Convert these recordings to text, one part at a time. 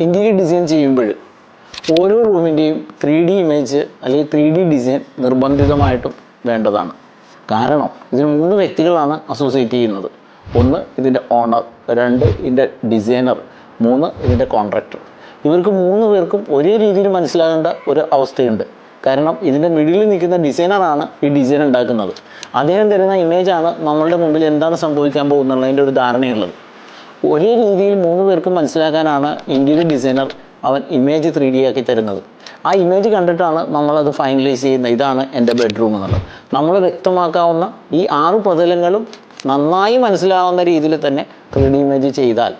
Interior design ചെയ്യുമ്പോൾ ഓരോ റൂമിന്റെയും ത്രീ ഡി ഇമേജ് അല്ലെങ്കിൽ ത്രീ ഡി ഡിസൈൻ നിർബന്ധിതമായിട്ടും വേണ്ടതാണ്. കാരണം ഇതിന് മൂന്ന് വ്യക്തികളാണ് അസോസിയേറ്റ് ചെയ്യുന്നത്. ഒന്ന് ഇതിന്റെ ഓണർ രണ്ട് ഇതിന്റെ ഡിസൈനർ മൂന്ന് ഇതിന്റെ കോൺട്രാക്ടർ ഇവർക്ക് മൂന്ന് പേർക്കും ഒരേ രീതിയിൽ മനസ്സിലാകേണ്ട ഒരു അവസ്ഥയുണ്ട്. കാരണം ഇതിന്റെ മിഡിലിൽ നിൽക്കുന്ന ഡിസൈനറാണ് ഈ ഡിസൈൻ ഉണ്ടാക്കുന്നത്. അദ്ദേഹം തരുന്ന ഇമേജാണ് നമ്മളുടെ മുമ്പിൽ എന്താണ് സംഭവിക്കാൻ പോകുന്നുള്ളതിന്റെ ഒരു ധാരണയുള്ളത്. ഒരേ രീതിയിൽ മൂന്ന് പേർക്കും മനസ്സിലാക്കാനാണ് ഇന്റീരിയർ ഡിസൈനർ അവൻ ഇമേജ് ത്രീ ഡി ആക്കി തരുന്നത്. ആ ഇമേജ് കണ്ടിട്ടാണ് നമ്മളത് ഫൈനലൈസ് ചെയ്യുന്നത്. ഇതാണ് എന്റെ ബെഡ്റൂം എന്നുള്ളത്. നമ്മൾ വ്യക്തമാക്കാവുന്ന ഈ ആറ് പതലങ്ങളും നന്നായി മനസ്സിലാവുന്ന രീതിയിൽ തന്നെ ത്രീ ഡി ഇമേജ് ചെയ്താൽ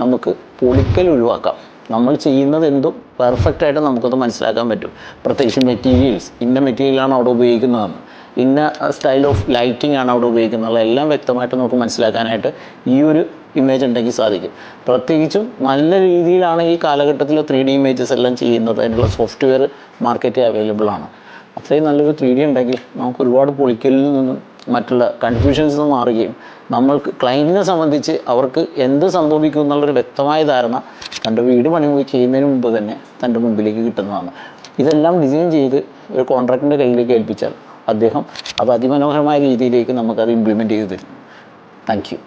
നമുക്ക് പൊളിക്കൽ ഒഴിവാക്കാം. നമ്മൾ ചെയ്യുന്നത് എന്തും പെർഫെക്റ്റായിട്ട് നമുക്കത് മനസ്സിലാക്കാൻ പറ്റും. പ്രത്യേകിച്ച് മെറ്റീരിയൽസ് ഇന്ന മെറ്റീരിയലാണ് അവിടെ ഉപയോഗിക്കുന്നതെന്ന്. ഇന്ന സ്റ്റൈൽ ഓഫ് ലൈറ്റിംഗ് ആണ് അവിടെ ഉപയോഗിക്കുന്നത്. എല്ലാം വ്യക്തമായിട്ട് നമുക്ക് മനസ്സിലാക്കാനായിട്ട് ഈ ഒരു ഇമേജ് ഉണ്ടെങ്കിൽ സാധിക്കും. പ്രത്യേകിച്ചും നല്ല രീതിയിലാണ് ഈ കാലഘട്ടത്തിൽ ത്രീ ഡി ഇമേജസ് എല്ലാം ചെയ്യുന്നത്. അതിനുള്ള സോഫ്റ്റ്വെയർ മാർക്കറ്റിൽ അവൈലബിൾ ആണ്. അത്രയും നല്ലൊരു ത്രീ ഡി ഉണ്ടെങ്കിൽ നമുക്ക് ഒരുപാട് പൊളിക്കലിൽ നിന്നും മറ്റുള്ള കൺഫ്യൂഷൻസ് നിന്ന് മാറുകയും നമ്മൾക്ക് ക്ലയന്റിനെ സംബന്ധിച്ച് അവർക്ക് എന്ത് സംഭവിക്കും എന്നുള്ളൊരു വ്യക്തമായ ധാരണ തന്റെ വീട് പണി ചെയ്യുന്നതിന് മുമ്പ് തന്നെ തന്റെ മുമ്പിലേക്ക് കിട്ടുന്നതാണ്. ഇതെല്ലാം ഡിസൈൻ ചെയ്ത് ഒരു കോൺട്രാക്ടറിന്റെ കയ്യിലേക്ക് ഏൽപ്പിച്ചാൽ അദ്ദേഹം അത് അതിമനോഹരമായ രീതിയിലേക്ക് നമുക്കത് ഇംപ്ലിമെന്റ് ചെയ്ത് തരും. Thank you